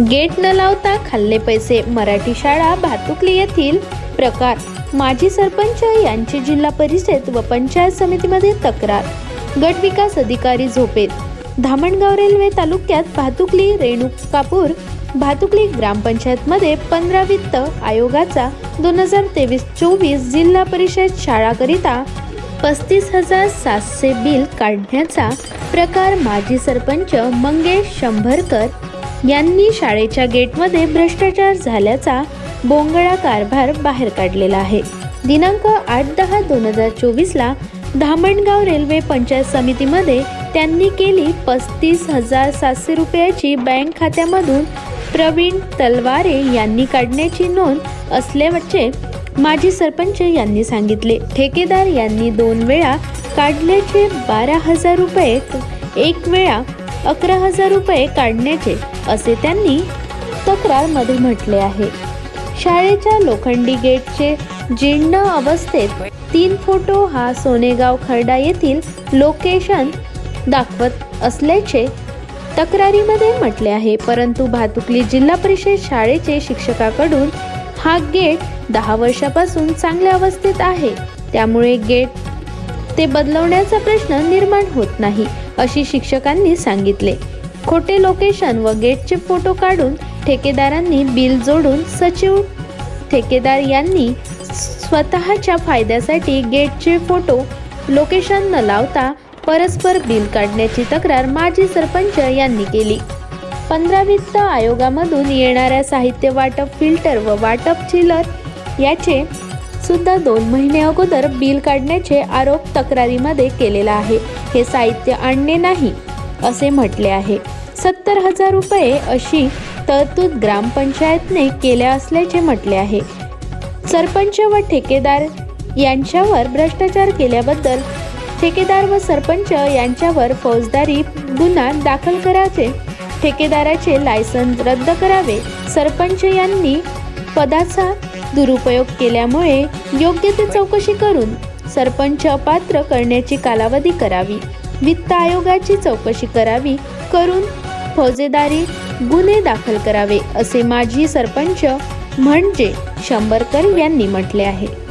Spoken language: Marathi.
गेट न लावता खाल्ले पैसे मराठी शाळा भातुकली येथील प्रकार. माजी सरपंच यांची जिल्हा परिषद व पंचायत समितीमध्ये तक्रार. गट विकास अधिकारी झोपेत. धामणगाव रेल्वे तालुक्यात भातुकली रेणुकापूर भातुकली ग्रामपंचायतमध्ये पंधरा वित्त आयोगाचा दोन हजार तेवीस चोवीस जिल्हा परिषद शाळाकरिता पस्तीस हजार सातशे बिल काढण्याचा प्रकार माजी सरपंच मंगेश शंभरकर यांनी शाळेच्या गेटमध्ये भ्रष्टाचार झाल्याचा बोंगळा कारभार बाहेर काढलेला आहे. दिनांक आठ दहा दोन हजार चोवीसला धामणगाव रेल्वे पंचायत समितीमध्ये त्यांनी केली पस्तीस हजार सातशे रुपयाची बँक खात्यामधून प्रवीण तलवारे यांनी काढण्याची नोंद असल्याचे माजी सरपंच यांनी सांगितले. ठेकेदार यांनी दोन वेळा काढल्याचे बारा हजार रुपये एक वेळा अकरा हजार रुपये काढण्याचे असे त्यांनी तक्रारमध्ये म्हटले आहे. शाळेच्या लोखंडी गेटचे जीर्ण अवस्थेत तीन फोटो हा सोनेगाव खर्डा येथील लोकेशन दाखवत असल्याचे तक्रारीमध्ये म्हटले आहे. परंतु भातुकली जिल्हा परिषद शाळेचे शिक्षकाकडून हा गेट दहा वर्षापासून चांगल्या अवस्थेत आहे. त्यामुळे गेट ते बदलवण्याचा प्रश्न निर्माण होत नाही. अशी शिक्षकांनी सांगितले. खोटे लोकेशन व गेटचे फोटो काढून ठेकेदारांनी बिल जोडून सचिव ठेकेदार यांनी स्वतःच्या फायद्यासाठी गेटचे फोटो लोकेशन न लावता परस्पर बिल काढण्याची तक्रार माजी सरपंच यांनी केली. पंधरा वित्त आयोगामधून येणाऱ्या साहित्य वाटप फिल्टर व वाटप चिलर याचे सुद्धा दोन महिने अगोदर बिल काढण्याचे आरोप तक्रारीमध्ये केलेला आहे. हे साहित्य आणणे नाही असे म्हटले आहे. सत्तर हजार रुपये अशी तरतूद ग्रामपंचायतने केल्या असल्याचे म्हटले आहे. सरपंच व ठेकेदार यांच्यावर भ्रष्टाचार केल्याबद्दल ठेकेदार व सरपंच यांच्यावर फौजदारी गुन्हा दाखल करायचे ठेकेदाराचे लायसन रद्द करावे सरपंच यांनी पदाचा दुरुपयोग केल्यामुळे योग्य ते चौकशी करून सरपंच अपात्र करण्याची कालावधी करावी. वित्त आयोगाची चौकशी करावी करून फौजेदारी गुन्हे दाखल करावे असे माजी सरपंच म्हणजे शंभरकर यांनी म्हटले आहे.